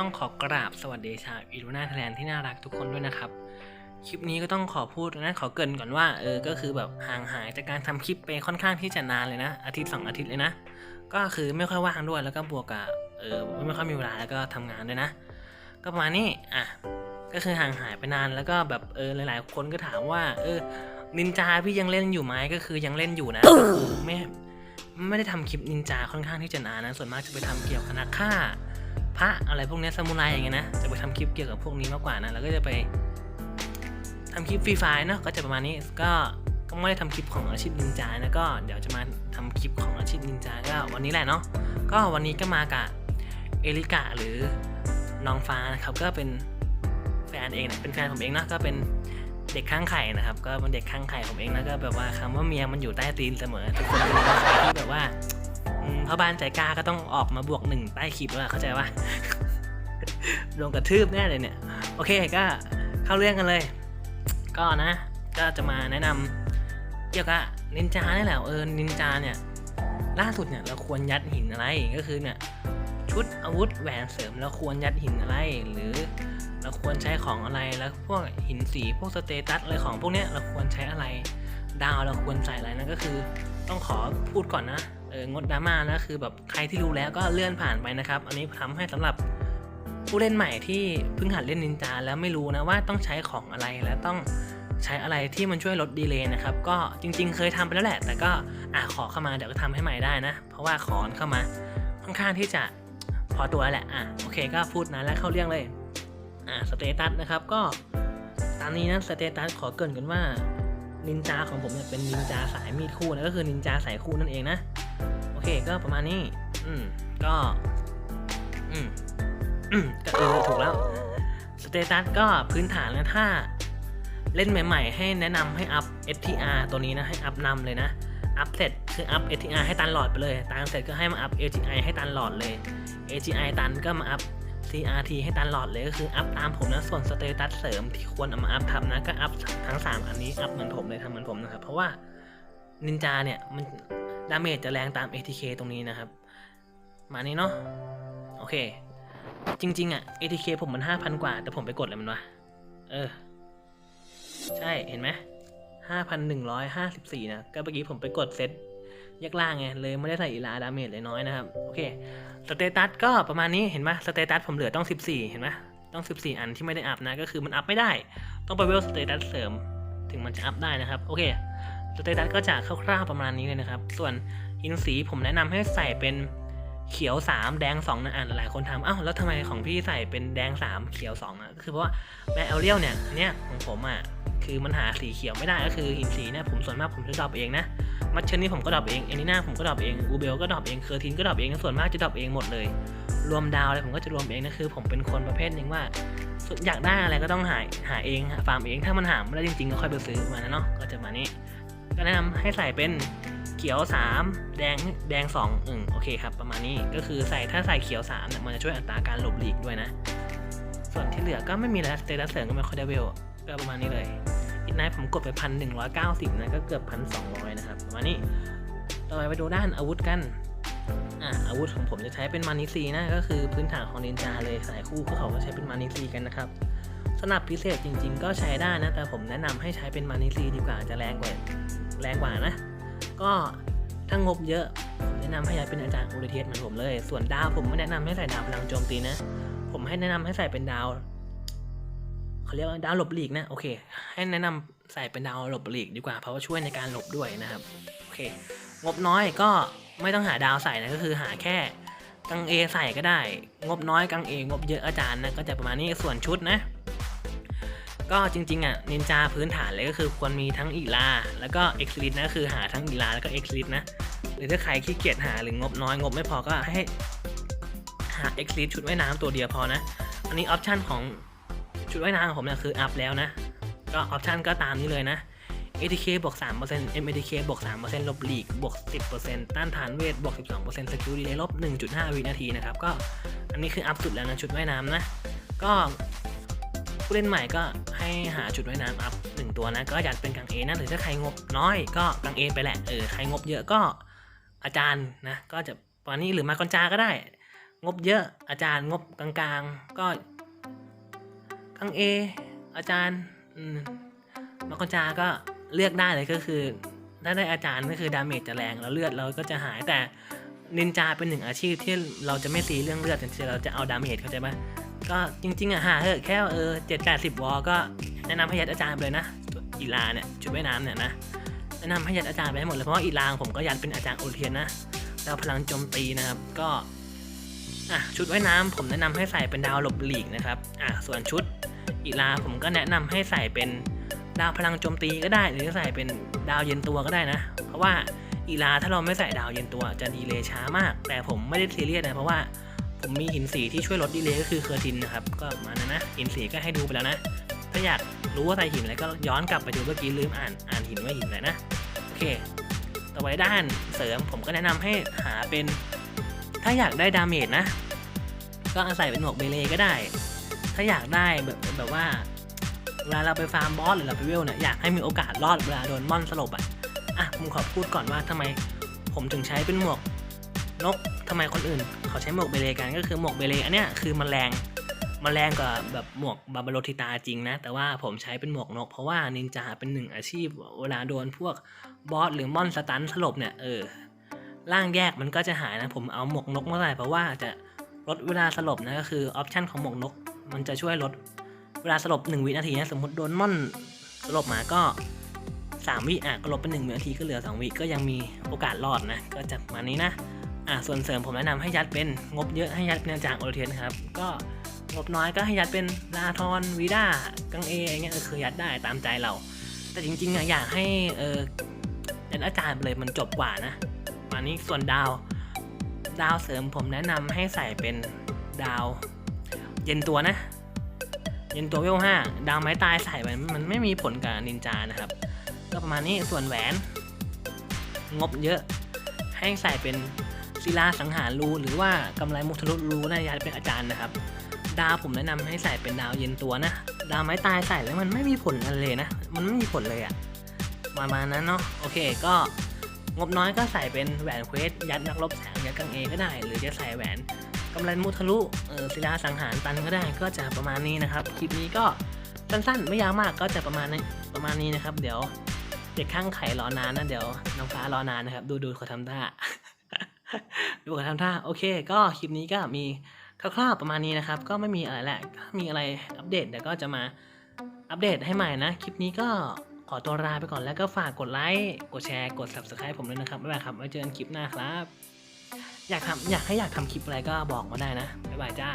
ต้องขอกราบสวัสดีชาวอีลูน่าทแลนที่น่ารักทุกคนด้วยนะครับ คลิปนี้ก็ต้องขอพูดนะขอเกินก่อนว่าเออก็คือแบบห่างหายจากการทำคลิปไปค่อนข้างที่จะนานเลยนะ อาทิตย์สองอาทิตย์เลยนะ ก็คือไม่ค่อยว่างด้วยแล้วก็บวกกับเออไม่ค่อยมีเวลาแล้วก็ทำงานด้วยนะ ก็ประมาณนี้อะก็คือห่างหายไปนานแล้วก็แบบเออหลาย ๆ คนก็ถามว่า เออนินจาพี่ยังเล่นอยู่ไหมก็คือยังเล่นอยู่นะไม่ไม่ได้ทำคลิปนินจาค่อนข้างที่จะนานนะส่วนมากจะไปทำเกี่ยวกับนักฆ่า พระอะไรพวกนี้ซามูไรอย่างเงี้ยนะ จะไปทำคลิปเกี่ยวกับพวกนี้มากกว่านะแล้วก็จะไปทำคลิปฟรีไฟล์เนาะก็จะประมาณนี้ก็ก็ไม่ได้ทำคลิปของอาชีพนินจานะก็เดี๋ยวจะมาทำคลิปของอาชีพนินจาก็วันนี้แหละเนาะก็วันนี้ก็มากับเอลิกาหรือน้องฟ้านะครับก็เป็นแฟนเองนะเป็นแฟนผมเองนะก็เป็นเด็กข้างไข่นะครับ ก็เป็นเด็กข้างไข่ผมเองนะก็แบบว่าคำว่าเมียมันอยู่ใต้ตีนเสมอทุกคนที่แบบว่า พ่อบ้านใจกล้าก็ต้องออกมาบวกหนึ่งใต้คลิปแล้วเข้าใจปะโดนกระทืบแน่เลยเนี่ย โอเคก็เข้าเรื่องกันเลย ก็นะ ก็จะมาแนะนำเกี่ยวกับนินจานี่แหละเออนินจาเนี่ย ล่าสุดเนี่ยเราควรยัดหินอะไรก็คือเนี่ยชุดอาวุธแหวนเสริมเราควรยัดหินอะไร หรือเราควรใช้ของอะไรแล้วพวกหินสีพวกสเตตัสอะไรของพวกเนี้ยเราควรใช้อะไร ดาวเราควรใส่อะไรนั่นก็คือ ต้องขอพูดก่อนนะ เอองดดราม่านะคือแบบใครที่รู้แล้วก็เลื่อนผ่านไปนะครับ อันนี้ทำให้สำหรับผู้เล่นใหม่ที่เพิ่งหัดเล่นนินจาแล้วไม่รู้นะว่าต้องใช้ของอะไรและต้องใช้อะไรที่มันช่วยลดดีเลย์นะครับ ก็จริง ๆ เคยทำไปแล้วแหละ แต่ก็อะขอเข้ามาเดี๋ยวก็ทำให้ใหม่ได้นะ เพราะว่าขอเข้ามาค่อนข้างที่จะพอตัวแล้วแหละอะโอเคก็พูดนะแล้วเข้าเรื่องเลยอะสเตตัสนะครับก็ตามนี้นะสเตตัสขอเกินกันว่านินจาของผมเนี่ยเป็นนินจาสายมีดคู่นะก็คือนินจาสายคู่นั่นเองนะ โอเคก็ประมาณนี้ อืม ก็ อืม อืม ก็เออถูกแล้ว สเตตัสก็พื้นฐานนะถ้า เล่นใหม่ๆ ให้แนะนำให้อัพ STR ตัวนี้นะ ให้อัพนำเลยนะ อัพเสร็จคืออัพ STR ให้ตันหลอดไปเลย ตันเสร็จก็ให้มาอัพ AGI ให้ตันหลอดเลย AGI ตันก็มาอัพ CRT ให้ตันหลอดเลยก็คืออัพตามผมนะส่วนสเตตัสเสริมที่ควรเอามาอัพทำนะก็อัพทั้ง 3 อันนี้อัพเหมือนผมเลยทำเหมือนผมนะครับเพราะว่านินจาเนี่ยมัน ดาเมจจะแรงตาม ATK ตรงนี้นะครับ มานี้เนาะโอเค จริง ๆอะ ATK ผมมัน5,000 กว่า แต่ผมไปกดอะไรมันวะ เออ ใช่เห็นไหม5,154นะก็เมื่อกี้ผมไปกดเซตแยกล่างไงเลยไม่ได้ใส่อีลาดาเมจเลยน้อยนะครับ โอเคสเตตัสก็ประมาณนี้เห็นไหมสเตตัสผมเหลือต้อง 14 เห็นไหมต้อง 14 อันที่ไม่ได้อัพนะ ก็คือมันอัพไม่ได้ ต้องไปเวลสเตตัสเสริม ถึงมันจะอัพได้นะครับ โอเค สเตตัสก็จะคร่าวๆประมาณนี้เลยนะครับ ส่วนหินสีผมแนะนำให้ใส่เป็นเขียว 3 แดง2นะอ่านหลายคนถามอ้าวแล้วทำไมของพี่ใส่เป็นแดง 3 เขียว2นะก็คือเพราะว่าแมเอลเรียลเนี่ยอันเนี่ยของผมอะคือมันหาสีเขียวไม่ได้ก็คือหินสีเนี่ยผมส่วนมากผมจะดรอปเองนะมัชเชนนี่ผมก็ดรอปเองเอนิน่าผมก็ดรอปเองอูเบลก็ดรอปเองเคอร์ทินก็ดรอปเองส่วนมากจะดรอปเองหมดเลย รวมดาวอะไรผมก็จะรวมเองนะคือ ผมเป็นคนประเภทหนึ่งว่าส่วนอยากได้อะไรก็ต้องหาหาเองหาฟาร์มเองถ้ามันหาไม่ได้จริงๆก็ค่อยไปซื้อมานะเนาะก็จะมานี้ ก็แนะนำให้ใส่เป็นเขียว 3 แดงแดง2อืมโอเคครับประมาณนี้ก็คือใส่ถ้าใส่เขียว3เนี่ยมันจะช่วยอัตราการหลบหลีกด้วยนะ ส่วนที่เหลือก็ไม่มีแล้วสเตตัสเสริมก็ไม่ค่อยได้เวลก็ประมาณนี้เลยอีกนายผมกดไปพันหนึ่งร้อยเก้าสิบนะก็เกือบพันสองร้อยนะครับประมาณนี้ต่อไปไปดูด้านอาวุธกันอ่าอาวุธของผมจะใช้เป็นมานิซีนะก็คือพื้นฐานของนินจาเลยสายคู่ก็เขาก็ใช้เป็นมานิซีกันนะครับ สนับพิเศษจริง ๆ ก็ใช้ได้นะ แต่ผมแนะนำให้ใช้เป็นมานิซีดีกว่าจะแรงกว่าแรงกว่านะ ก็ถ้างบเยอะผมแนะนำให้ใช้เป็นอาจารย์อูริเทียสเหมือนผมเลย ส่วนดาวผมไม่แนะนำให้ใส่ดาวพลังโจมตีนะ ผมให้แนะนำให้ใส่เป็นดาวเขาเรียกว่าดาวหลบหลีกนะโอเค ให้แนะนำใส่เป็นดาวหลบหลีกดีกว่าเพราะว่าช่วยในการหลบด้วยนะครับโอเค งบน้อยก็ไม่ต้องหาดาวใส่นะก็คือหาแค่กังเอใส่ก็ได้ งบน้อยกังเองบเยอะอาจารย์นะก็จะประมาณนี้ส่วนชุดนะ ก็จริงๆอะนินจาพื้นฐานเลยก็คือควรมีทั้งอีลา แล้วก็เอ็กซ์ลินะคือหาทั้งอีลาแล้วก็เอ็กซ์ลินะหรือถ้าใครขี้เกียจหาหรืองบน้อยงบไม่พอก็ให้หาเอ็กซ์ลิชุดว่ายน้ำตัวเดียวพอนะ อันนี้ออปชันของชุดว่ายน้ำของผมเนี่ยคืออัพแล้วนะ ก็ออปชันก็ตามนี้เลยนะ ATK บวก3% MATK บวก3%ลบลีกบวก 10%ต้านทานเวทบวก 12%สกิลดีเลยลบ 1.5 วินาทีนะครับ ก็อันนี้คืออัพสุดแล้วนะชุดว่ายน้ำนะ ก็ ผู้เล่นใหม่ก็ให้หาชุดไว่ายน้ำอัพหนึ่งตัวนะ ก็อยากเป็นกังเอนะหรือถ้าใครงบน้อยก็กังเอไปแหละเออใครงบเยอะก็อาจารย์นะก็จะประมาณนี้หรือมากอนจาก็ได้ งบเยอะอาจารย์งบกลางๆ ก็กลางเออาจารย์มมักกะจาก็เลือกได้เลยก็คือถ้าได้อาจารย์ก็คือดาเมจจะแรงแล้วเลือดเราก็จะหายแต่นินจาเป็นหนึ่งอาชีพที่เราจะไม่ซีเรื่องเลือดแต่เราจะเอาดาเมจเข้าใจไหม ก็จริงๆอะหาเถอะแค่เออเจ็ดแปดสิบวอลก็แนะนำให้ยัดอาจารย์ไปเลยนะอีลาเนี่ยชุดว่ายน้ำเนี่ยนะแนะนำให้ยัดอาจารย์ไปให้หมดเลยเพราะว่าอีลาของผมก็ยัดเป็นอาจารย์โอเทียนนะดาวพลังโจมตีนะครับก็อะชุดว่ายน้ำผมแนะนำให้ใส่เป็นดาวหลบหลีกนะครับอะส่วนชุดอีลาผมก็แนะนำให้ใส่เป็นดาวพลังโจมตีก็ได้ หรือใส่เป็นดาวเย็นตัวก็ได้นะ เพราะว่าอีลาถ้าเราไม่ใส่ดาวเย็นตัวจะดีเลยช้ามาก แต่ผมไม่ได้ซีเรียสนะเพราะว่า ผมมีหินสีที่ช่วยลดดีเลย์ก็คือเคอร์ตินนะครับ ก็มานั้นะหินสีก็ให้ดูไปแล้วนะ ถ้าอยากรู้ว่าใส่หินอะไรก็ย้อนกลับไปดูเมื่อกี้ลืมอ่านอ่านหินว่าหินอะไรนะ โอเค ต่อไปด้านเสริมผมก็แนะนำให้หาเป็น ถ้าอยากได้ดาเมจนะ ก็อาศัยเป็นหมวกเบเลก็ได้ ถ้าอยากได้แบบแบบว่าเวลาเราไปฟาร์มบอสหรือเราไปเวลเนี่ยอยากให้มีโอกาสรอดเวลาโดนมอนสลบอะอะผมขอพูดก่อนว่าทำไมผมถึงใช้เป็นหมวกนก ทำไมคนอื่น เขาใช้หมวกเบเลกันก็คือหมวกเบเลอันเนี้ยคือมันแรงมันแรงกว่าแบบหมวกบาบาโลทิตาจริงนะ แต่ว่าผมใช้เป็นหมวกนก เพราะว่านินจาเป็นหนึ่งอาชีพเวลาโดนพวกบอสหรือมอนสตันสลบเนี่ยเออร่างแยกมันก็จะหายนะ ผมเอาหมวกนกมาใส่เพราะว่าจะลดเวลาสลบนะก็คือออปชันของหมวกนก มันจะช่วยลดเวลาสลบ 1 วินาทีนะสมมติโดนม่อนสลบมาก็ 3 วิอะก็ลบเป็น1วินาทีก็เหลือ 2 วิก็ยังมีโอกาสรอดนะ ก็จะมานี้นะ อะส่วนเสริมผมแนะนำให้ยัดเป็นงบเยอะให้ยัดเป็นอาจารย์โอเทียนครับ ก็งบน้อยก็ให้ยัดเป็นลาทอนวีด้ากังเออะไรเงี้ยคือยัดได้ตามใจเรา แต่จริงๆอยากให้เออยัดอาจารย์ไปเลยมันจบกว่านะประมานี้ส่วนดาว ดาวเสริมผมแนะนำให้ใส่เป็นดาว เย็นตัวนะ เย็นตัวเวลห้าดาวไม้ตายใส่มันมันไม่มีผลกับนินจานะครับ ก็ประมาณนี้ส่วนแหวน งบเยอะให้ใส่เป็น ศิลาสังหารรูหรือว่ากำไรมุทะลุรูนะยายเป็นอาจารย์นะครับ ดาวผมแนะนำให้ใส่เป็นดาวเย็นตัวนะ ดาวไม้ตายใส่แล้วมันไม่มีผลอะไรเลยนะ มันไม่มีผลเลยอะประมาณนั้นเนาะโอเคก็งบน้อยก็ใส่เป็นแหวนเควสยัดนักรบแสงยัดกังเอก็ได้ หรือจะใส่แหวนกำไรมุทะลุเออศิลาสังหารตันก็ได้ก็จะประมาณนี้นะครับคลิปนี้ก็สั้นๆ ไม่ยาวมากก็จะประมาณนี้ประมาณนี้นะครับ เดี๋ยวเด็กข้างไข่รอนานนะเดี๋ยวน้องฟ้ารอนานนะครับ ดูดูเขาทำท่า ดูกันทำท่าโอเค ก็คลิปนี้ก็มีคร่าวๆประมาณนี้นะครับ ก็ไม่มีอะไรแหละถ้ามีอะไรอัปเดตเดี๋ยวก็จะมาอัปเดตให้ใหม่นะ คลิปนี้ก็ขอตัวลาไปก่อนแล้วก็ฝากกดไลค์กดแชร์กด subscribe ผมด้วยนะครับบ๊ายบายครับไว้เจอกันคลิปหน้าครับ อยากทำอยากให้อยากทำคลิปอะไรก็บอกมาได้นะบ๊ายบายจ้า